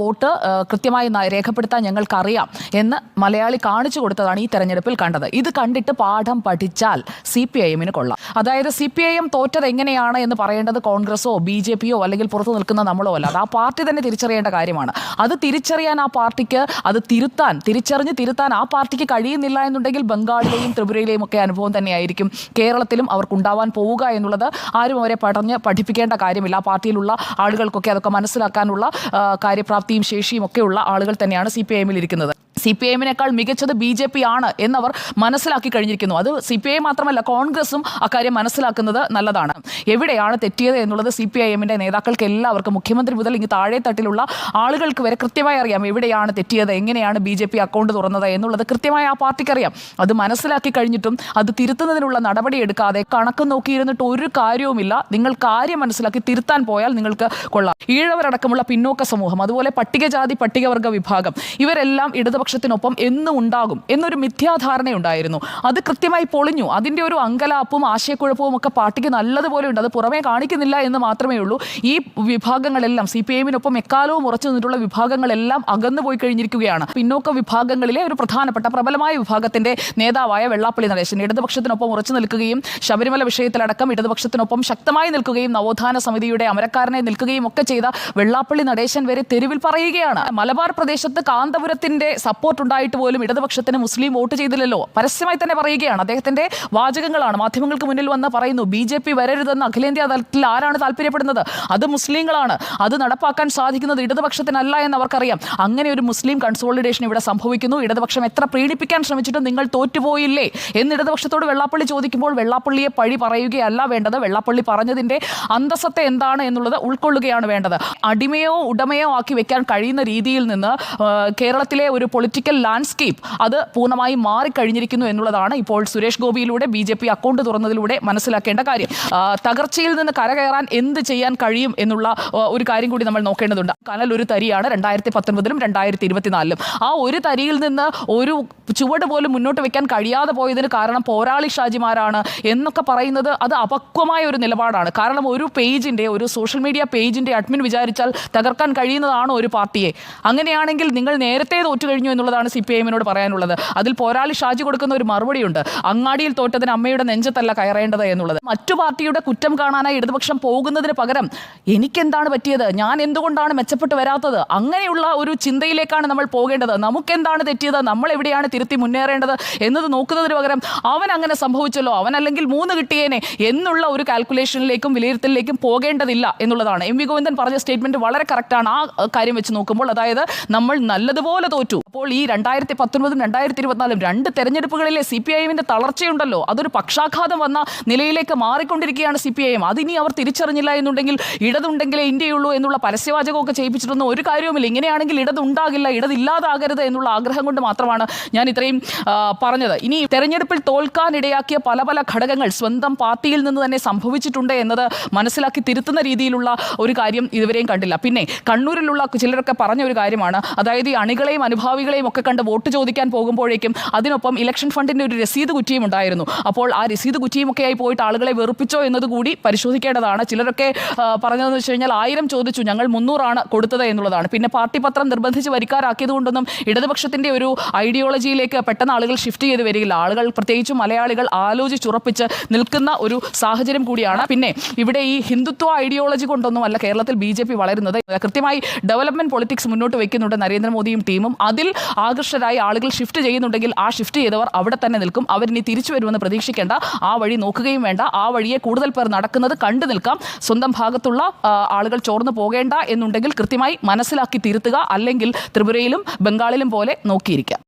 Vote കൃത്യമായി രേഖപ്പെടുത്താൻ ഞങ്ങൾക്കറിയാം എന്ന് മലയാളി കാണിച്ചു കൊടുത്തതാണ് ഈ തെരഞ്ഞെടുപ്പിൽ കണ്ടത്. ഇത് കണ്ടിട്ട് പാഠം പഠിച്ചാൽ സി പി ഐ എമ്മിന് കൊള്ളാം. അതായത് സി പി ഐ എം തോറ്റത് എങ്ങനെയാണ് എന്ന് പറയേണ്ടത് കോൺഗ്രസോ ബി ജെ പിയോ അല്ലെങ്കിൽ പുറത്തു നിൽക്കുന്ന നമ്മളോ അല്ല. അത് ആ പാർട്ടി തന്നെ തിരിച്ചറിയേണ്ട കാര്യമാണ്. അത് തിരിച്ചറിയാൻ ആ പാർട്ടിക്ക് അത് തിരുത്താൻ തിരിച്ചറിഞ്ഞ് തിരുത്താൻ ആ പാർട്ടിക്ക് കഴിയുന്നില്ല എന്നുണ്ടെങ്കിൽ ബംഗാളിലെയും ത്രിപുരയിലെയും ഒക്കെ അനുഭവം തന്നെയായിരിക്കും. കേരളത്തിലും അവർക്കുണ്ടാവാൻ പോവുക എന്നുള്ളത് ആരും അവരെ പഠഞ്ഞ് പഠിപ്പിക്കേണ്ട കാര്യമില്ല. ആ പാർട്ടിയിലുള്ള ആളുകൾക്കൊക്കെ അതൊക്കെ മനസ്സിലാക്കാനുള്ള ആ, കാര്യപ്രാപ്തിയും ശേഷിയും ഒക്കെയുള്ള ആളുകൾ തന്നെയാണ് സി പി ഐ എമ്മിൽ ഇരിക്കുന്നത്. സി പി എമ്മിനേക്കാൾ മികച്ചത് ബി ജെ പി ആണ് എന്നവർ മനസ്സിലാക്കി കഴിഞ്ഞിരിക്കുന്നു. അത് സി പി ഐ മാത്രമല്ല കോൺഗ്രസും അക്കാര്യം മനസ്സിലാക്കുന്നത് നല്ലതാണ്. എവിടെയാണ് തെറ്റിയത് എന്നുള്ളത് സി പി ഐ എമ്മിന്റെ നേതാക്കൾക്ക് എല്ലാവർക്കും മുഖ്യമന്ത്രി മുതൽ ഇങ്ങ് താഴെ തട്ടിലുള്ള ആളുകൾക്ക് വരെ കൃത്യമായി അറിയാം എവിടെയാണ് തെറ്റിയത് എങ്ങനെയാണ് ബി ജെ പി അക്കൗണ്ട് തുറന്നത് എന്നുള്ളത് കൃത്യമായി ആ പാർട്ടിക്ക് അറിയാം. അത് മനസ്സിലാക്കി കഴിഞ്ഞിട്ടും അത് തിരുത്തുന്നതിനുള്ള നടപടി എടുക്കാതെ കണക്ക് നോക്കിയിരുന്നിട്ട് ഒരു കാര്യവുമില്ല. നിങ്ങൾ കാര്യം മനസ്സിലാക്കി തിരുത്താൻ പോയാൽ നിങ്ങൾക്ക് കൊള്ളാം. ഈഴവരടക്കമുള്ള പിന്നോക്ക സമൂഹം അതുപോലെ പട്ടികജാതി പട്ടികവർഗ വിഭാഗം ഇവരെല്ലാം ഇടതുപക്ഷത്തിനൊപ്പം എന്നും ഉണ്ടാകും എന്നൊരു മിഥ്യാധാരണയുണ്ടായിരുന്നു. അത് കൃത്യമായി പൊളിഞ്ഞു. അതിന്റെ ഒരു അങ്കലാപ്പും ആശയക്കുഴപ്പവും ഒക്കെ പാർട്ടിക്ക് നല്ലതുപോലെ ഉണ്ട്. അത് പുറമേ കാണിക്കുന്നില്ല എന്ന് മാത്രമേ ഉള്ളൂ. ഈ വിഭാഗങ്ങളെല്ലാം സി പി എമ്മിനൊപ്പം എക്കാലവും ഉറച്ചു നിന്നിട്ടുള്ള വിഭാഗങ്ങളെല്ലാം അകന്നു പോയി കഴിഞ്ഞിരിക്കുകയാണ്. പിന്നോക്ക വിഭാഗങ്ങളിലെ ഒരു പ്രധാനപ്പെട്ട പ്രബലമായ വിഭാഗത്തിന്റെ നേതാവായ വെള്ളാപ്പള്ളി നടേശൻ ഇടതുപക്ഷത്തിനൊപ്പം ഉറച്ചു നിൽക്കുകയും ശബരിമല വിഷയത്തിലടക്കം ഇടതുപക്ഷത്തിനൊപ്പം ശക്തമായി നിൽക്കുകയും നവോത്ഥാന സമിതിയുടെ അമരക്കാരനെ നിൽക്കുകയും ഒക്കെ ചെയ്ത വെള്ളാപ്പള്ളി നടേശൻ വരെ തെരുവിൽ പറയുകയാണ്. മലബാർ പ്രദേശത്ത് കാന്തപുരത്തിന്റെ സപ്പോർട്ട് ഉണ്ടായിട്ട് പോലും ഇടതുപക്ഷത്തിന് മുസ്ലിം വോട്ട് ചെയ്തില്ലല്ലോ. പരസ്യമായി തന്നെ പറയുകയാണ്. അദ്ദേഹത്തിന്റെ വാചകങ്ങളാണ്. മാധ്യമങ്ങൾക്ക് മുന്നിൽ വന്ന് പറയുന്നു ബി ജെ പി വരരുതെന്ന് അഖിലേന്ത്യാ തലത്തിൽ ആരാണ് താല്പര്യപ്പെടുന്നത്? അത് മുസ്ലിങ്ങളാണ്. അത് നടപ്പാക്കാൻ സാധിക്കുന്നത് ഇടതുപക്ഷത്തിനല്ല എന്ന് അവർക്കറിയാം. അങ്ങനെ ഒരു മുസ്ലിം കൺസോളിഡേഷൻ ഇവിടെ സംഭവിക്കുന്നു. ഇടതുപക്ഷം എത്ര പ്രീണിപ്പിക്കാൻ ശ്രമിച്ചിട്ടും നിങ്ങൾ തോറ്റുപോയില്ലേ എന്ന് ഇടതുപക്ഷത്തോട് വെള്ളാപ്പള്ളി ചോദിക്കുമ്പോൾ വെള്ളാപ്പള്ളിയെ പഴി പറയുകയല്ല വേണ്ടത്. വെള്ളാപ്പള്ളി പറഞ്ഞതിന്റെ അന്തസത്തെ എന്താണ് എന്നുള്ളത് ഉൾക്കൊള്ളുകയാണ് വേണ്ടത്. അടിമയോ ഉടമയോ ആക്കി വെക്കാൻ കഴിയുന്ന രീതിയിൽ നിന്ന് കേരളത്തിലെ ഒരു പൊളിറ്റിക്കൽ ലാൻഡ്സ്കേപ്പ് അത് പൂർണമായി മാറിക്കഴിഞ്ഞിരിക്കുന്നു എന്നുള്ളതാണ് ഇപ്പോൾ സുരേഷ് ഗോപിയിലൂടെ ബി ജെ പി അക്കൗണ്ട് തുറന്നതിലൂടെ മനസ്സിലാക്കേണ്ട കാര്യം. തകർച്ചയിൽ നിന്ന് കരകയറാൻ എന്ത് ചെയ്യാൻ കഴിയും എന്നുള്ള ഒരു കാര്യം കൂടി നമ്മൾ നോക്കേണ്ടതുണ്ട്. കനൽ ഒരു തരിയാണ് രണ്ടായിരത്തി പത്തൊൻപതിലും രണ്ടായിരത്തി ഇരുപത്തിനാലിലും ആ ഒരു തരിയിൽ നിന്ന് ഒരു ചുവട് പോലും മുന്നോട്ട് വെക്കാൻ കഴിയാതെ പോയതിന് കാരണം പോരാളി ഷാജിമാരാണ് എന്നൊക്കെ പറയുന്നത് അത് അപക്വമായ ഒരു നിലപാടാണ്. കാരണം ഒരു പേജിന്റെ ഒരു സോഷ്യൽ മീഡിയ പേജിന്റെ അഡ്മിൻ വിചാരിച്ചാൽ തകർക്കാൻ കഴിയുന്നതാണ് ഒരു പാർട്ടിയെ. അങ്ങനെയാണെങ്കിൽ നിങ്ങൾ നേരത്തെ തോറ്റു കഴിഞ്ഞു എന്നുള്ളതാണ് സി പി ഐഎമ്മിനോട് പറയാനുള്ളത്. അതിൽ പോരാളി ഷാജി കൊടുക്കുന്ന ഒരു മറുപടിയുണ്ട്. അങ്ങാടിയിൽ തോറ്റതിന് അമ്മയുടെ നെഞ്ചത്തല്ല കയറേണ്ടത് എന്നുള്ളത്. മറ്റു പാർട്ടിയുടെ കുറ്റം കാണാനായി ഇടതുപക്ഷം പോകുന്നതിന് പകരം എനിക്കെന്താണ് പറ്റിയത്? ഞാൻ എന്തുകൊണ്ടാണ് മെച്ചപ്പെട്ട് വരാത്തത്? അങ്ങനെയുള്ള ഒരു ചിന്തയിലേക്കാണ് നമ്മൾ പോകേണ്ടത്. നമുക്കെന്താണ് തെറ്റിയത്? നമ്മൾ എവിടെയാണ് തിരുത്തി മുന്നേറേണ്ടത് എന്നത് നോക്കുന്നതിന് പകരം അവൻ അങ്ങനെ സംഭവിച്ചല്ലോ. അവൻ അല്ലെങ്കിൽ മൂന്ന് കിട്ടിയേനെ എന്നുള്ള ഒരു കാൽക്കുലേഷനിലേക്കും വിലയിരുത്തലിലേക്കും പോകേണ്ടതില്ല എന്നുള്ളതാണ്. എം വി ഗോവിന്ദൻ പറഞ്ഞ സ്റ്റേറ്റ്മെന്റ് വളരെ കറക്റ്റാണ്. ആ കാര്യം വെച്ച് നോക്കുമ്പോൾ അതായത് നമ്മൾ നല്ലതുപോലെ തോറ്റു. അപ്പോൾ ഈ രണ്ടായിരത്തി പത്തൊൻപതും രണ്ടായിരത്തി ഇരുപത്തിനാലും രണ്ട് തെരഞ്ഞെടുപ്പുകളിലെ സി പി ഐ തളർച്ചയുണ്ടല്ലോ. അതൊരു പക്ഷാഘാതം വന്ന നിലയിലേക്ക് മാറിക്കൊണ്ടിരിക്കുകയാണ് സി പി ഐ എം. അതിനി അവർ തിരിച്ചറിഞ്ഞില്ല എന്നുണ്ടെങ്കിൽ ഇടതുണ്ടെങ്കിലേ ഇന്ത്യയുള്ളൂ എന്നുള്ള പരസ്യവാചകമൊക്കെ ചെയ്യിപ്പിച്ചിട്ടൊന്നും ഒരു കാര്യവുമില്ല. ഇങ്ങനെയാണെങ്കിൽ ഇടതുണ്ടാകില്ല ഇടതില്ലാതാകരുത് എന്നുള്ള ആഗ്രഹം കൊണ്ട് മാത്രമാണ് ഞാൻ ഇത്രയും പറഞ്ഞത്. ഇനി തെരഞ്ഞെടുപ്പിൽ തോൽക്കാനിടയാക്കിയ പല പല ഘടകങ്ങൾ സ്വന്തം പാർട്ടിയിൽ നിന്ന് തന്നെ സംഭവിച്ചിട്ടുണ്ട് എന്നത് മനസ്സിലാക്കി തിരുത്തുന്ന രീതിയിലുള്ള ഒരു കാര്യം ഇതുവരെയും കണ്ടില്ല. പിന്നെ കണ്ണൂരിലുള്ള ചിലരൊക്കെ പറഞ്ഞ ഒരു കാര്യമാണ്. അതായത് ഈ അണികളെയും അനുഭാവികളെയും ഒക്കെ കണ്ട് വോട്ട് ചോദിക്കാൻ പോകുമ്പോഴേക്കും അതിനൊപ്പം ഇലക്ഷൻ ഫണ്ടിന്റെ ഒരു രസീത് കുറ്റിയും ഉണ്ടായിരുന്നു. അപ്പോൾ ആ രസീത് കുറ്റിയുമൊക്കെ ആയി പോയിട്ട് ആളുകളെ വെറുപ്പിച്ചോ എന്നതുകൂടി പരിശോധിക്കേണ്ടതാണ്. ചിലരൊക്കെ പറഞ്ഞതെന്ന് വെച്ച് കഴിഞ്ഞാൽ ആയിരം ചോദിച്ചു ഞങ്ങൾ മുന്നൂറാണ് കൊടുത്തത് എന്നുള്ളതാണ്. പിന്നെ പാർട്ടി പത്രം നിർബന്ധിച്ച് വരിക്കാരാക്കിയത് കൊണ്ടൊന്നും ഇടതുപക്ഷത്തിന്റെ ഒരു ഐഡിയോളജിയിലേക്ക് പെട്ടെന്ന് ആളുകൾ ഷിഫ്റ്റ് ചെയ്ത് വരികയില്ല. ആളുകൾ പ്രത്യേകിച്ച് മലയാളികൾ ആലോചിച്ചുറപ്പിച്ച് നിൽക്കുന്ന ഒരു സാഹചര്യം കൂടിയാണ്. പിന്നെ ഇവിടെ ഈ ഹിന്ദുത്വ ഐഡിയോളജി കൊണ്ടൊന്നും അല്ല കേരളത്തിൽ ബി വളരുന്നത്. കൃത്യമായി ഡെവലപ്മെന്റ് പൊളിറ്റിക്സ് മുന്നോട്ട് വെക്കുന്നുണ്ട് നരേന്ദ്രമോദിയും ടീമും അതിൽ ആകർഷകരായി ആളുകൾ ഷിഫ്റ്റ് ചെയ്യുന്നുണ്ടെങ്കിൽ ആ ഷിഫ്റ്റ് ചെയ്തവർ അവിടെ തന്നെ നിൽക്കും. അവരിനി തിരിച്ചു വരുമെന്ന് പ്രതീക്ഷിക്കേണ്ട. ആ വഴി നോക്കുകയും വേണ്ട. ആ വഴിയെ കൂടുതൽ പേർ നടക്കുന്നത് കണ്ടു നിൽക്കാം. സ്വന്തം ഭാഗത്തുള്ള ആളുകൾ ചോർന്നു പോകേണ്ട എന്നുണ്ടെങ്കിൽ കൃത്യമായി മനസ്സിലാക്കി തിരുത്തുക. അല്ലെങ്കിൽ ത്രിപുരയിലും ബംഗാളിലും പോലെ നോക്കിയിരിക്കാം.